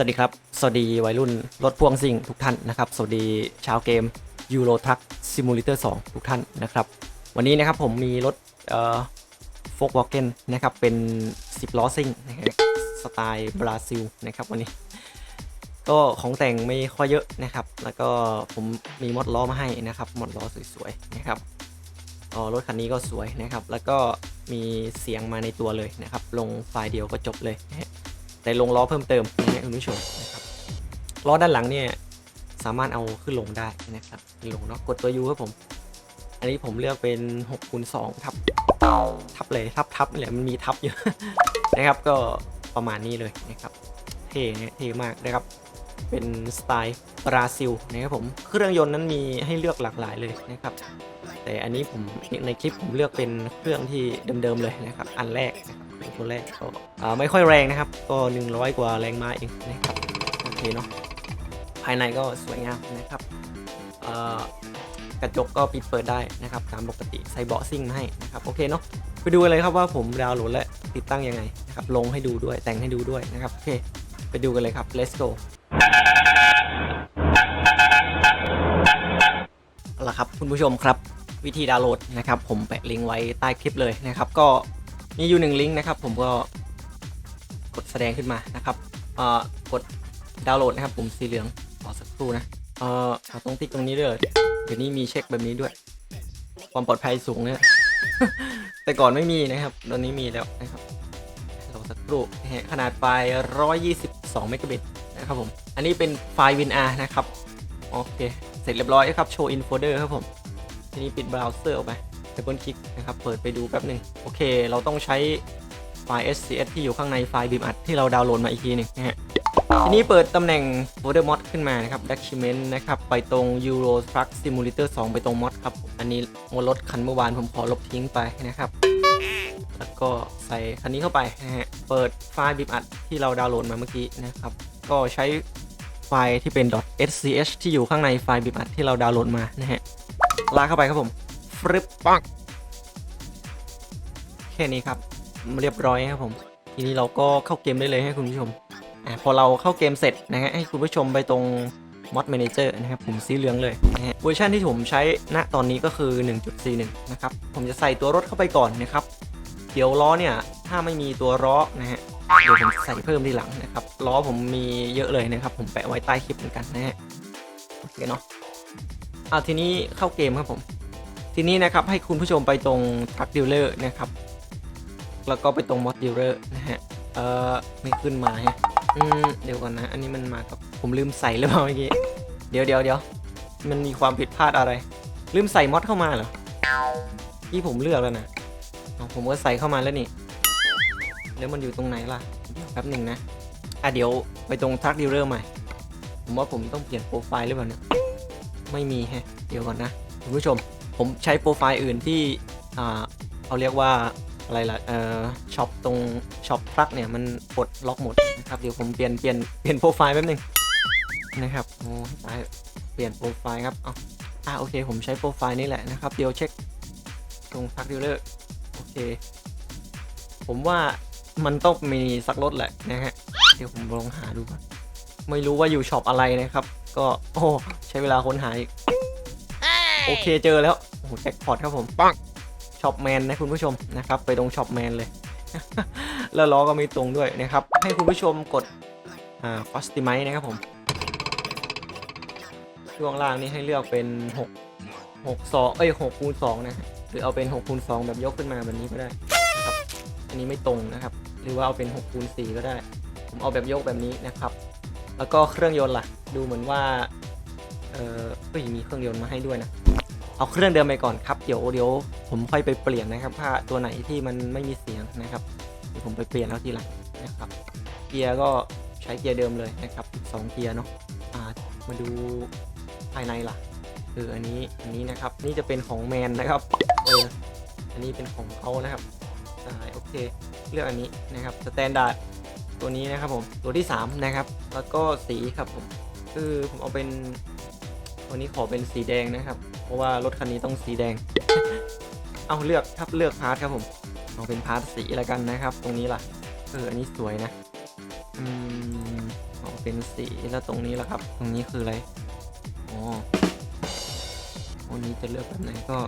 วัสดีครับ สวัสดีวัยรุ่นรถพ่วงซิ่งทุกท่านนะครับ สวัสดีชาวเกม Euro Truck Simulator 2 ทุกท่านนะครับ วันนี้นะครับผมมีรถเอ่อโฟกวอลเกนนะครับ เป็น 10 ล้อซิ่งนะครับสไตล์บราซิลนะครับวันนี้ ก็ของแต่งไม่ค่อยเยอะนะครับ แล้วก็ผมมีมอดล้อมาให้นะครับมอดล้อสวยๆนะครับก็รถคันนี้ก็สวยนะครับ แล้วก็มีเสียงมาในตัวเลยนะครับ ลงไฟล์เดียวก็จบเลยนะฮะ แต่ลงล้อเพิ่มเติมนะฮะคุณผู้ชมนะครับล้อด้านหลังเนี่ยสามารถเอาขึ้นลงได้นะครับขึ้นลงเนาะกดตัว U ครับผม อันนี้ผมเลือกเป็น6คูณ2ทับทับเลยทับทับนี่แหละมันมีทับเยอะนะครับ ก็ประมาณนี้เลยนะครับ เท่นะเท่มากนะครับ เป็นสไตล์บราซิลนะครับผม เครื่องยนต์นั้นมีให้เลือกหลากหลายเลยนะครับ แต่อันนี้ผมในคลิปผมเลือกเป็นเครื่องที่เดิมๆเลยนะครับ อันแรกเป็นตัวแรกก็ไม่ค่อยแรงนะครับ ก็ 100 กว่าแรงมาเองนะครับโอเคเนาะภายในก็สวยงามนะครับกระจกก็ปิดเปิดได้นะครับตามปกติใส่เบาะซิ่งมาให้นะครับโอเคเนาะไปดูเลยครับว่าผมดาวน์โหลดและติดตั้งยังไงนะครับลงให้ดูด้วยแต่งให้ดูด้วยนะครับโอเคไปดูกันเลยครับ let's go เอาละครับคุณผู้ชมครับ วิธีดาวน์โหลดนะครับ ผมแปะลิงก์ไว้ใต้คลิปเลยนะครับ ก็มีอยู่หนึ่งลิงก์นะครับ ผมก็กดแสดงขึ้นมานะครับเอ่อกดดาวน์โหลดนะครับ ปุ่มสีเหลืองรอสักครู่นะเอ่อเอาตรงติ๊กตรงนี้ด้วยเดี๋ยวนี้มีเช็คแบบนี้ด้วย ความปลอดภัยสูงเนี่ยแต่ก่อนไม่มีนะครับ ตอนนี้มีแล้วนะครับรอสักครู่ขนาดไฟล์ 122 เมกะบิตนะครับผม อันนี้เป็นไฟล์ WinR นะครับ โอเค เสร็จเรียบร้อยครับ โชว์ in folder ครับผม ทีนี้ปิดเบราว์เซอร์ออกไปดับเบิลคลิกนะครับ เปิดไปดูแป๊บหนึ่งโอเค เราต้องใช้ไฟล์ SCS ที่อยู่ข้างในไฟล์ BIM อัดที่เราดาวน์โหลดมาอีกทีหนึ่งนะฮะ ทีนี้เปิดตำแหน่ง folder mod ขึ้นมานะครับ document นะครับ ไปตรง Euro Truck Simulator 2 ไปตรง mod ครับ อันนี้รถคันเมื่อวานผมขอลบทิ้งไปนะครับ แล้วก็ใส่คันนี้เข้าไปนะฮะ เปิดไฟล์ BIM อัดที่เราดาวน์โหลดมาเมื่อกี้นะครับ ก็ใช้ไฟล์ที่เป็น .sch ที่อยู่ข้างในไฟล์ BIM อัดที่เราดาวน์โหลดมานะฮะ ลากเข้าไปครับผมฟริปปังแค่นี้ครับเรียบร้อยครับผม ทีนี้เราก็เข้าเกมได้เลยให้คุณผู้ชมอะพอเราเข้าเกมเสร็จนะฮะให้คุณผู้ชมไปตรง Mod Manager นะครับผมสีเหลืองเลยนะฮะเวอร์ชันที่ผมใช้ณตอนนี้ก็คือ 1.41 นะครับ ผมจะใส่ตัวรถเข้าไปก่อนนะครับเดี๋ยวล้อเนี่ย ถ้าไม่มีตัวล้อนะฮะเดี๋ยวผมใส่เพิ่มทีหลังนะครับล้อผมมีเยอะเลยนะครับ ผมแปะไว้ใต้คลิปเหมือนกันนะฮะโอเคเนาะ อาทีนี้เข้าเกมครับผม ทีนี้นะครับให้คุณผู้ชมไปตรง Truck Dealer นะครับ แล้วก็ไปตรง Mod Dealer นะฮะ เอ่อไม่ขึ้นมาฮะอืมเดี๋ยวก่อนนะ อันนี้มันมากับผมลืมใส่หรือเปล่าเมื่อกี้ เดี๋ยวเดี๋ยวเดี๋ยวมันมีความผิดพลาดอะไร ลืมใส่มอดเข้ามาเหรอที่ผมเลือกแล้วนะอ๋อผมก็ใส่เข้ามาแล้วนี่ แล้วมันอยู่ตรงไหนล่ะ เดี๋ยวแป๊บหนึ่งนะ อะเดี๋ยวไปตรง Truck Dealer ใหม่ ผมว่าผมต้องเปลี่ยนโปรไฟล์หรือเปล่าเนี่ย ไม่มีฮะเดี๋ยวก่อนนะคุณผู้ชม ผมใช้โปรไฟล์อื่นที่อ่าเขาเรียกว่าอะไรล่ะเอ่อช็อปตรงช็อปพลักเนี่ยมันปลดล็อกหมดนะครับเดี๋ยวผมเปลี่ยนเปลี่ยนเปลี่ยนโปรไฟล์แป๊บนึงนะครับโอ้ตายเปลี่ยนโปรไฟล์ครับเอาอ่าโอเค ผมใช้โปรไฟล์นี้แหละนะครับเดี๋ยวเช็คตรงพักดีลเลอร์โอเค ผมว่ามันต้องมีสักรถแหละนะฮะเดี๋ยวผมลองหาดูก่อนไม่รู้ว่าอยู่ช็อปอะไรนะครับ ก็โอ้ใช้เวลาค้นหาอีกโอเคเจอแล้วโอ้โหแจ็คพอตครับผมปังช็อปแมนนะคุณผู้ชมนะครับ ไปตรงช็อปแมนเลย แล้วล้อก็มีตรงด้วยนะครับ ให้คุณผู้ชมกดอ่าคอสติไมนะครับผมช่วงล่างนี่ให้เลือกเป็น 6 6 2เอ้ย6คูณ2นะฮะหรือเอาเป็น6คูณ2แบบยกขึ้นมาแบบนี้ก็ได้นะครับ อันนี้ไม่ตรงนะครับ หรือว่าเอาเป็น6คูณ4ก็ได้ ผมเอาแบบยกแบบนี้นะครับ แล้วก็เครื่องยนต์ล่ะ ดูเหมือนว่า เออเฮ้ยมีเครื่องยนต์มาให้ด้วยนะ เอาเครื่องเดิมไปก่อนครับ เดี๋ยวเดี๋ยวผมค่อยไปเปลี่ยนนะครับถ้าตัวไหนที่มันไม่มีเสียงนะครับเดี๋ยวผมไปเปลี่ยนแล้วทีหลังนะครับ เกียร์ก็ใช้เกียร์เดิมเลยนะครับสองเกียร์เนาะอ่ามาดูภายในล่ะเอออันนี้อันนี้นะครับนี่จะเป็นของแมนนะครับเอออันนี้เป็นของเขานะครับอ่าโอเคเลือกอันนี้นะครับสแตนดาร์ด ตัวนี้นะครับผมตัวที่ 3 นะครับ แล้วก็สีครับผมคือผมเอาเป็นวันนี้ขอเป็นสีแดงนะครับ เพราะว่ารถคันนี้ต้องสีแดง เอาเลือกครับเลือกพาร์ทครับผมเอาเป็นพาร์ทสีแล้วกันนะครับ ตรงนี้ล่ะเอออันนี้สวยนะอืมโอาเป็นสีแล้วตรงนี้ล้วครับ ตรงนี้คืออะไรอ๋อวันนี้จะเลือกแบบไหนก็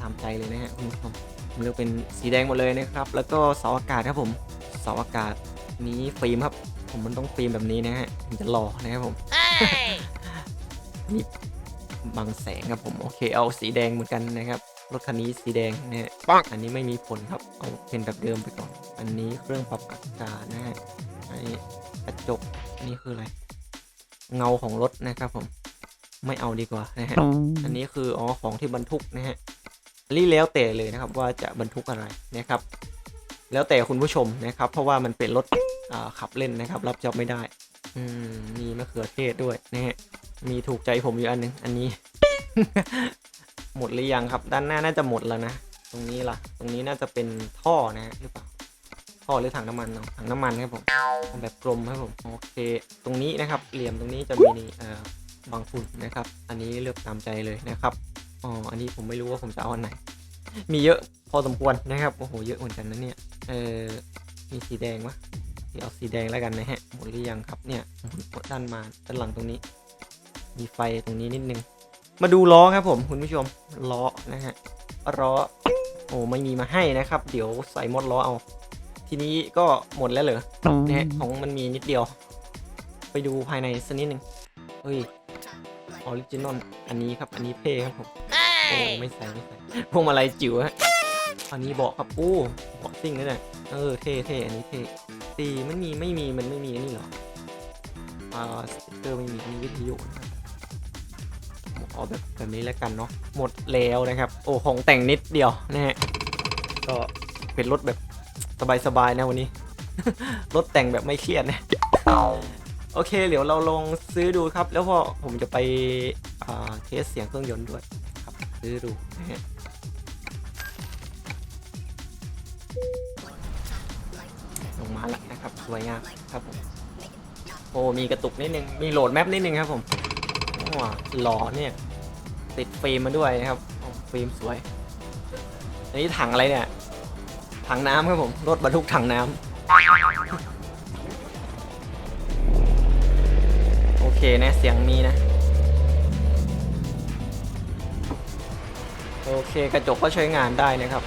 ตามใจเลยนะฮะคุณผู้ชมผมเลือกเป็นสีแดงหมดเลยนะครับ แล้วก็เสาอากาศครับผมเสาอากาศ นี้ฟิล์มครับ ผมมันต้องฟิล์มแบบนี้นะฮะถึงจะหล่อนะครับผมนี่บังแสงครับผมโอเคเอาสีแดงเหมือนกันนะครับรถคันนี้สีแดงนะฮะอันนี้ไม่มีผลครับเอาเป็นแบบเดิมไปก่อน อันนี้เครื่องปรับอากาศนะฮะอันนี้กระจกอันนี้คืออะไร เงาของรถนะครับผม ไม่เอาดีกว่านะฮะอันนี้คืออ๋อของที่บรรทุกนะฮะอันนี้แล้วแต่เลยนะครับว่าจะบรรทุกอะไรนะครับ แล้วแต่คุณผู้ชมนะครับ เพราะว่ามันเป็นรถอ่า ขับเล่นนะครับ รับจ็อบไม่ได้ อืมมีมะเขือเทศด้วยนะฮะมีถูกใจผมอยู่อันหนึงอันนี้ หมดหรือยังครับ ด้านหน้าน่าจะหมดแล้วนะตรงนี้ล่ะ ตรงนี้น่าจะเป็นท่อนะฮะหรือเปล่าท่อหรือถังน้ำมันเนาะถังน้ำมันครับผมแบบกลมครับผมโอเค ตรงนี้นะครับ เหลี่ยมตรงนี้จะมีเอ่อบางฝุ่นนะครับ อันนี้เลือกตามใจเลยนะครับอ๋ออันนี้ผมไม่รู้ว่าผมจะเอาอันไหน มีเยอะพอสมควรนะครับโอ้โหเยอะเหมือนกันนะเนี่ยเออมีสีแดงวะ ดี๋ยวเอาสีแดงแล้วกันนะฮะหมดหรือยังครับเนี่ยหมดด้านมาด้านหลังตรงนี้ มีไฟตรงนี้นิดนึง มาดูล้อครับผมคุณผู้ชมล้อนะฮะล้อโอ้ไม่มีมาให้นะครับ เดี๋ยวใส่มดล้อเอา ทีนี้ก็หมดแล้วเหรอนะฮะของมันมีนิดเดียว ไปดูภายในสักนิดนึงเฮ้ยออริจินอลอันนี้ครับ อันนี้เท่ครับผมโอ้ไม่ใส่ไม่ใส่พวงมาลัยจิ๋วฮะอันนี้เบาะครับอู้เบาะซิ่งนั่นแหละเออเท่เท่อันนี้เท่ ตีไม่มีไม่มีมันไม่มีนนี้เหรออ่าสติ๊กเกอร์ไม่มีมีวิทยุนะครับเอาแบบแบบนี้แล้วกันเนาะหมดแล้วนะครับ โอ้ของแต่งนิดเดียวนะฮะก็เป็นรถแบบสบายๆนะวันนี้ รถแต่งแบบไม่เครียดนะโอเค เดี๋ยวเราลองซื้อดูครับ แล้วพอผมจะไปเทสเสียงเครื่องยนต์ด้วยครับ ซื้อดูนะฮะ มาแล้วนะครับสวยงามครับผมโอ้มีกระตุกนิดนึงมีโหลดแมปนิดนึงครับผมว้าหล่อเนี่ยติดฟิล์มมาด้วยนะครับฟิล์มสวยอันนี้ถังอะไรเนี่ยถังน้ำครับผมรถบรรทุกถังน้ำโอเคนะเสียงมีนะโอเคกระจกก็ใช้งานได้นะครับ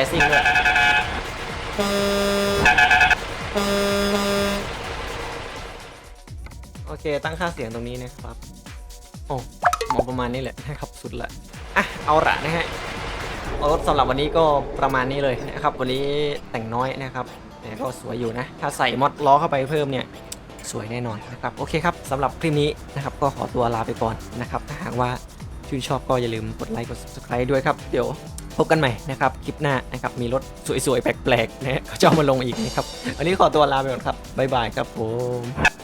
รซิ่งด้วยโอเค ตั้งค่าเสียงตรงนี้นะครับ โอ้มาะประมาณนี้แหละนะครับ สุดละ อะ เอาละนะฮะรถสำหรับวันนี้ก็ประมาณนี้เลยนะครับ วันนี้แต่งน้อยนะครับแต่ก็สวยอยู่นะ ถ้าใส่มอดล้อเข้าไปเพิ่มเนี่ย สวยแน่นอนนะครับ โอเคครับสำหรับคลิปนี้นะครับ ก็ขอตัวลาไปก่อนนะครับ ถ้าหากว่าชื่นชอบก็อย่าลืมกดไลค์กด subscribe ด้วยครับ เดี๋ยว พบกันใหม่นะครับคลิปหน้านะครับมีรถสวยๆแปลกๆนะฮะก็จะเอามาลงอีกนะครับวันนี้ขอตัวลาไปก่อนครับบ๊ายบายครับผม